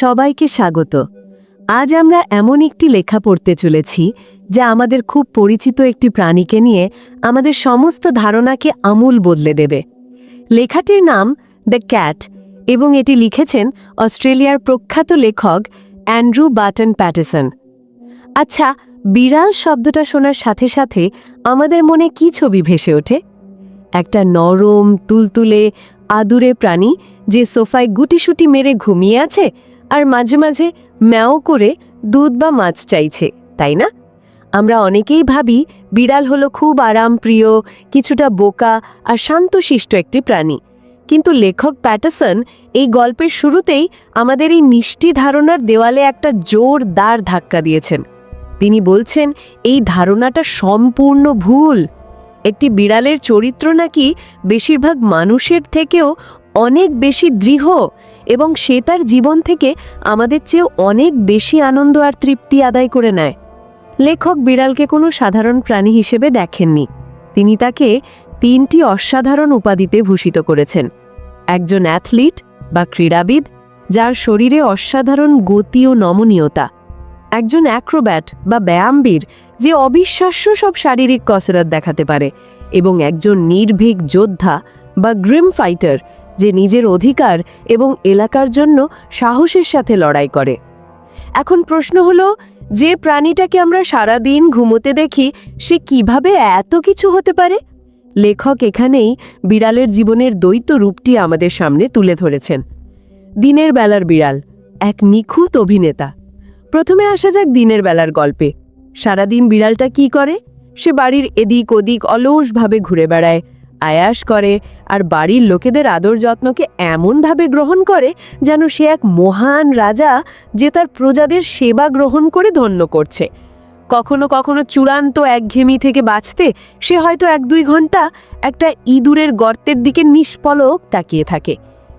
সবাইকে স্বাগত। আজ আমরা এমন একটি লেখা পড়তে চলেছি, যা আমাদের খুব পরিচিত একটি প্রাণীকে নিয়ে আমাদের সমস্ত ধারণাকে আমূল বদলে দেবে। লেখাটির নাম দ্য ক্যাট এবং এটি লিখেছেন অস্ট্রেলিয়ার প্রখ্যাত লেখক অ্যান্ড্রু বাটন প্যাটেসন। আচ্ছা বিড়াল শব্দটা শোনার সাথে সাথে আমাদের মনে কি ছবি ভেসে ওঠে? একটা নরম, তুলতুলে, আদুরে প্রাণী যে সোফায় গুটিসুটি মেরে ঘুমিয়ে আছে আর মাঝে মাঝে ম্যাও করে দুধ বা মাছ চাইছে, তাই না? আমরা অনেকেই ভাবি বিড়াল হলো খুব আরামপ্রিয়, কিছুটা বোকা আর শান্তশিষ্ট একটি প্রাণী। কিন্তু লেখক প্যাটাসন এই গল্পের শুরুতেই আমাদের এই মিষ্টি ধারণার দেওয়ালে একটা জোরদার ধাক্কা দিয়েছেন। তিনি বলছেন, এই ধারণাটা সম্পূর্ণ ভুল। একটি বিড়ালের চরিত্র নাকি বেশিরভাগ মানুষের থেকেও অনেক বেশি দৃঢ় এবং সে তার জীবন থেকে আমাদের চেয়েও অনেক বেশি আনন্দ আর তৃপ্তি আদায় করে নেয়। লেখক বিড়ালকে কোনো সাধারণ প্রাণী হিসেবে দেখেননি। তিনি তাকে তিনটি অসাধারণ উপাধিতে ভূষিত করেছেন। একজন অ্যাথলিট বা ক্রীড়াবিদ যার শরীরে অসাধারণ গতি ও নমনীয়তা। একজন অ্যাক্রোব্যাট বা ব্যায়ামবীর যে অবিশ্বাস্য সব শারীরিক কসরত দেখাতে পারে এবং একজন নির্ভীক যোদ্ধা বা গ্রিম ফাইটার যে নিজের অধিকার এবং এলাকার জন্য সাহসের সাথে লড়াই করে। এখন প্রশ্ন হলো, যে প্রাণীটাকে আমরা সারাদিন ঘুমোতে দেখি, সে কীভাবে এত কিছু হতে পারে? লেখক এখানেই বিড়ালের জীবনের দ্বৈত রূপটি আমাদের সামনে তুলে ধরেছেন। দিনের বেলার বিড়াল, এক নিখুঁত অভিনেতা। প্রথমে আসা যাক দিনের বেলার গল্পে। সারাদিন বিড়ালটা কি করে? সে বাড়ির এদিক ওদিক অলসভাবে ঘুরে বেড়ায়, আয়াস করে আর বাড়ির লোকেদের আদর যত্নকে এমনভাবে গ্রহণ করে যেন সে এক মহান রাজা যে তার প্রজাদের সেবা গ্রহণ করে ধন্য করছে। কখনো কখনো চূড়ান্ত একঘেমি থেকে বাঁচতে সে হয়তো এক দুই ঘণ্টা একটা ইঁদুরের গর্তের দিকে নিষ্পলক তাকিয়ে থাকে।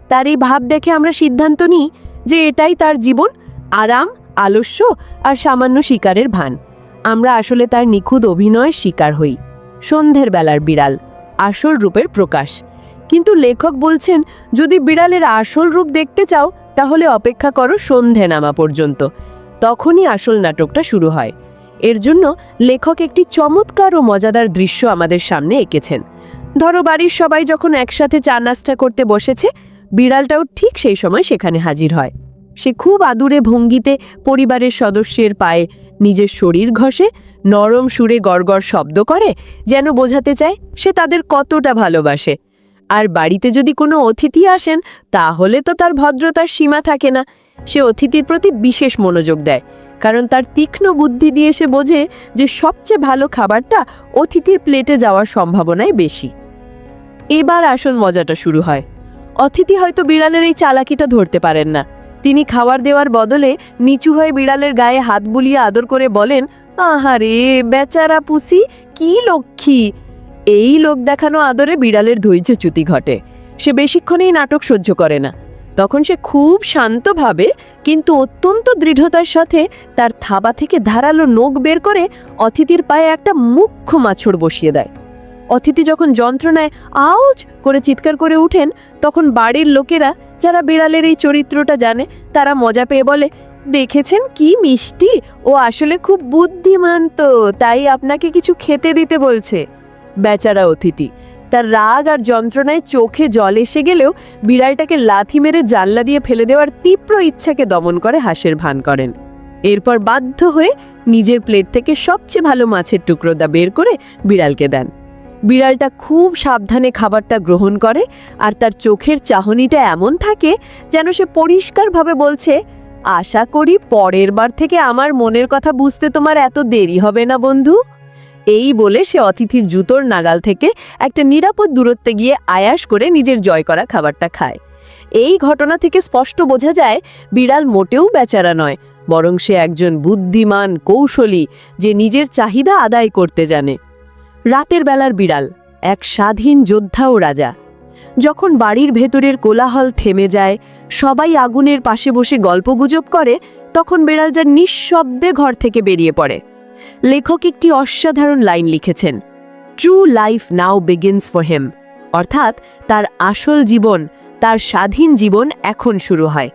তার এই ভাব দেখে আমরা সিদ্ধান্ত নিই যে এটাই তার জীবন, আরাম, আলস্য আর সামান্য শিকারের ভান। আমরা আসলে তার নিখুঁত অভিনয়ের শিকার হই। সন্ধ্যের বেলার বিড়াল, আসল রূপের প্রকাশ। কিন্তু লেখক বলছেন, যদি বিড়ালের আসল রূপ দেখতে চাও, তাহলে অপেক্ষা করো সন্ধে নামা পর্যন্ত। তখনই আসল নাটকটা শুরু হয়। এর জন্য লেখক একটি চমৎকার ও মজাদার দৃশ্য আমাদের সামনে এঁকেছেন। ধরো বাড়ির সবাই যখন একসাথে চা নাস্তা করতে বসেছে, বিড়ালটাও ঠিক সেই সময় সেখানে হাজির হয়। সে খুব আদুরে ভঙ্গিতে পরিবারের সদস্যের পায়ে নিজের শরীর ঘষে, নরম সুরে গড়গড় শব্দ করে, যেন বোঝাতে চায় সে তাদের কতটা ভালোবাসে। আর বাড়িতে যদি কোনো অতিথি আসেন, তাহলে তো তার ভদ্রতার সীমা থাকে না। সে অতিথির প্রতি বিশেষ মনোযোগ দেয়, কারণ তার তীক্ষ্ণ বুদ্ধি দিয়ে সে বোঝে যে সবচেয়ে ভালো খাবারটা অতিথির প্লেটে যাওয়ার সম্ভাবনাই বেশি। এবার আসল মজাটা শুরু হয়। অতিথি হয়তো বিড়ালের এই চালাকিটা ধরতে পারেন না। তিনি খাবার দেওয়ার বদলে নিচু হয়ে বিড়ালের গায়ে হাত বুলিয়ে আদর করে বলেন, আহারে, বেচারা পুসি, কি লক্ষ্মী! এই লোক দেখানো আদরে বিড়ালের ধৈর্য চ্যুতি ঘটে। সে বেশিক্ষণেই নাটক সহ্য করে না। তখন সে খুব শান্তভাবে, কিন্তু অত্যন্ত দৃঢ়তার সাথে তার থাবা থেকে ধারালো নখ বের করে অতিথির পায়ে একটা মুখ্য মাছড় বসিয়ে দেয়। অতিথি যখন যন্ত্রণায় আউজ করে চিৎকার করে উঠেন, তখন বাড়ির লোকেরা, যারা বিড়ালের এই চরিত্রটা জানে, তারা মজা পেয়ে বলে, দেখেছেন কি মিষ্টি? ও আসলে খুব বুদ্ধিমান তো তাই আপনাকে কিছু খেতে দিতে বলছে। বেচারা অতিথি। তার রাগ আর যন্ত্রণায় চোখে জল এসে গেলেও বিড়ালটাকে লাথি মেরে জানলা দিয়ে ফেলে দেওয়ার তীব্র ইচ্ছাকে দমন করে হাসের ভান করেন। এরপর বাধ্য হয়ে নিজের প্লেট থেকে সবচেয়ে ভালো মাছের টুকরোদা বের করে বিড়ালকে দেন। বিড়ালটা খুব সাবধানে খাবারটা গ্রহণ করে আর তার চোখের চাহনিটা এমন থাকে যেন সে পরিষ্কারভাবে বলছে, আশা করি পরের বার থেকে আমার মনের কথা বুঝতে তোমার এত দেরি হবে না বন্ধু। এই বলে সে অতিথির জুতোর নাগাল থেকে একটা নিরাপদ দূরত্বে গিয়ে আয়াস করে নিজের জয় করা খাবারটা খায়। এই ঘটনা থেকে স্পষ্ট বোঝা যায়, বিড়াল মোটেও বেচারা নয়, বরং সে একজন বুদ্ধিমান, কৌশলী, যে নিজের চাহিদা আদায় করতে জানে। রাতের বেলার বিড়াল, এক স্বাধীন যোদ্ধা ও রাজা। যখন বাড়ির ভেতরের কোলাহল থেমে যায়, সবাই আগুনের পাশে বসে গল্পগুজব করে, তখন বিড়ালটা নিঃশব্দে ঘর থেকে বেরিয়ে পড়ে। লেখক একটি অসাধারণ লাইন লিখেছেন true life now begins for him অর্থাৎ তার আসল জীবন, তার স্বাধীন জীবন এখন শুরু হয়।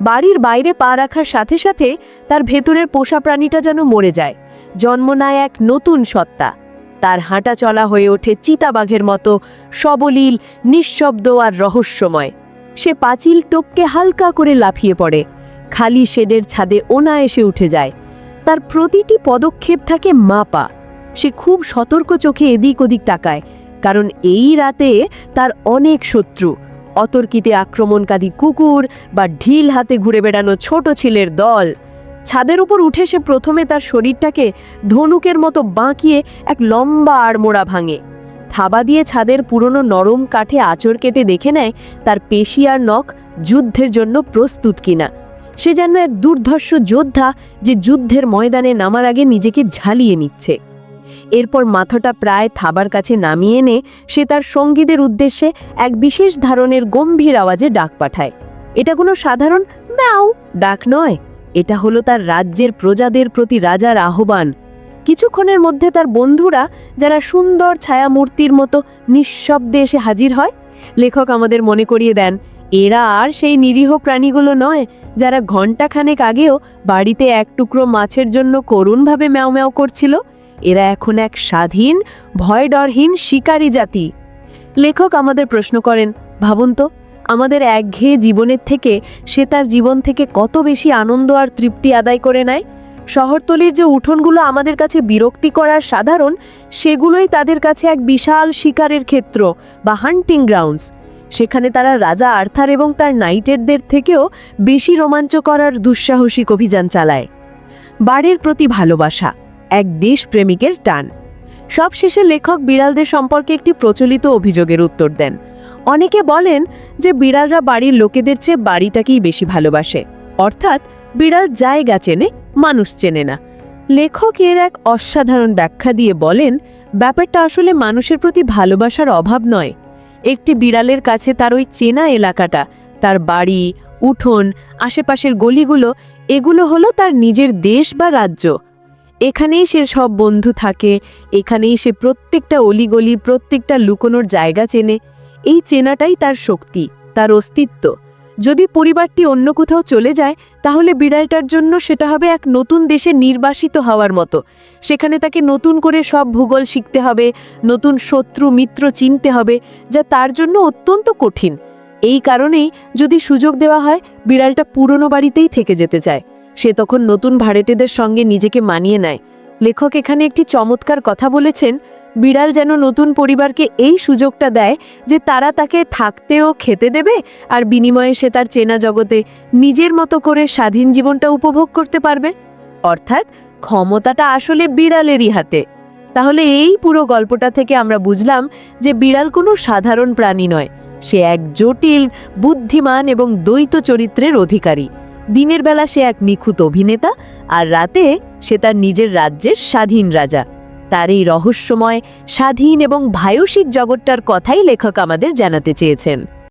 বাড়ির বাইরে পা রাখার সাথে সাথে তার ভেতরের পোষা প্রাণীটা যেন মরে যায়। জন্ম নেয় এক নতুন সত্তা। তার হাঁটা চলা হয়ে ওঠে চিতাবাঘের মতো সবলীল, নিঃশব্দ আর রহস্যময়। সে পাঁচিল টপকে হালকা করে লাফিয়ে পড়ে। খালি শেডের ছাদে ওনা এসে উঠে যায়। তার প্রতিটি পদক্ষেপ থাকে মাপা। সে খুব সতর্ক চোখে এদিক ওদিক তাকায়, কারণ এই রাতে তার অনেক শত্রু। অতর্কিতে আক্রমণকারী কুকুর বা ঢিল হাতে ঘুরে বেড়ানো ছোট ছেলের দল। ছাদের উপর উঠে সে প্রথমে তার শরীরটাকে ধনুকের মতো বাঁকিয়ে এক লম্বা আড়মোড়া ভাঙে। থাবা দিয়ে ছাদের পুরনো নরম কাঠে আঁচড় কেটে দেখে নেয় তার পেশি আর নখ যুদ্ধের জন্য প্রস্তুত কিনা। সে যেন এক দুর্ধর্ষ যোদ্ধা যে যুদ্ধের ময়দানে নামার আগে নিজেকে ঝালিয়ে নিচ্ছে। এরপর মাথাটা প্রায় থাবার কাছে নামিয়ে এনে সে তার সঙ্গীদের উদ্দেশ্যে এক বিশেষ ধরনের গম্ভীর আওয়াজে ডাক পাঠায়। এটা কোনো সাধারণ ম্যাও ডাক নয়, এটা হলো তার রাজ্যের প্রজাদের প্রতি রাজার আহ্বান। কিছুক্ষণের মধ্যে তার বন্ধুরা, যারা সুন্দর ছায়ামূর্তির মতো নিঃশব্দে এসে হাজির হয়, লেখক আমাদের মনে করিয়ে দেন এরা আর সেই নিরীহ প্রাণীগুলো নয়, যারা ঘণ্টাখানেক আগেও বাড়িতে এক টুকরো মাছের জন্য করুণভাবে ম্যাও ম্যাও করছিল। এরা এখন এক স্বাধীন ভয় ডরহীন শিকারী জাতি। লেখক আমাদের প্রশ্ন করেন, ভাবুন তো, আমাদের একঘেয়ে জীবনের থেকে সে তার জীবন থেকে কত বেশি আনন্দ আর তৃপ্তি আদায় করে নেয়? শহরতলির যে উঠোনগুলো আমাদের কাছে বিরক্তি করার সাধারণ, সেগুলোই তাদের কাছে এক বিশাল শিকারের ক্ষেত্র বা হান্টিং গ্রাউন্ডস সেখানে তারা রাজা আর্থার এবং তার নাইটেরদের থেকেও বেশি রোমাঞ্চ করার দুঃসাহসিক অভিযান চালায়। বাড়ির প্রতি ভালোবাসা, এক দেশপ্রেমিকের টান। সবশেষে লেখক বিড়ালদের সম্পর্কে একটি প্রচলিত অভিযোগের উত্তর দেন। অনেকে বলেন যে বিড়ালরা বাড়ির লোকেদের চেয়ে বাড়িটাকেই বেশি ভালোবাসে। অর্থাৎ বিড়াল জায়গা চেনে, মানুষ চেনে না। লেখক এর এক অসাধারণ ব্যাখ্যা দিয়ে বলেন, ব্যাপারটা আসলে মানুষের প্রতি ভালোবাসার অভাব নয়। একটি বিড়ালের কাছে তার ওই চেনা এলাকাটা, তার বাড়ি, উঠোন, আশেপাশের গলিগুলো, এগুলো হলো তার নিজের দেশ বা রাজ্য। এখানেই সে সব বন্ধু থাকে, এখানেই সে প্রত্যেকটা অলিগলি, প্রত্যেকটা লুকোনোর জায়গা চেনে। এই চেনাটাই তার শক্তি, তার অস্তিত্ব। যদি পরিবারটি অন্য কোথাও চলে যায়, তাহলে বিড়ালটার জন্য সেটা হবে এক নতুন দেশে নির্বাসিত হওয়ার মতো। সেখানে তাকে নতুন করে সব ভূগোল শিখতে হবে, নতুন শত্রু মিত্র চিনতে হবে, যা তার জন্য অত্যন্ত কঠিন। এই কারণেই যদি সুযোগ দেওয়া হয়, বিড়ালটা পুরনো বাড়িতেই থেকে যেতে চায়। সে তখন নতুন ভাড়েটেদের সঙ্গে নিজেকে মানিয়ে নেয়। লেখক এখানে একটি চমৎকার কথা বলেছেন বিড়াল যেন নতুন পরিবারকে এই সুযোগটা দেয় যে তারা তাকে থাকতেও খেতে দেবে আর বিনিময়ে সে তার চেনা জগতে নিজের মতো করে স্বাধীন জীবনটা উপভোগ করতে পারবে। অর্থাৎ ক্ষমতাটা আসলে বিড়ালেরই হাতে। তাহলে এই পুরো গল্পটা থেকে আমরা বুঝলাম যে বিড়াল কোনো সাধারণ প্রাণী নয়। সে এক জটিল, বুদ্ধিমান এবং দ্বৈত চরিত্রের অধিকারী। দিনের বেলা সে এক নিখুঁত অভিনেতা আর রাতে সে তার নিজের রাজ্যের স্বাধীন রাজা। তার এই রহস্যময় স্বাধীন এবং ভায়সিক জগৎটার কথাই লেখক আমাদের জানাতে চেয়েছেন।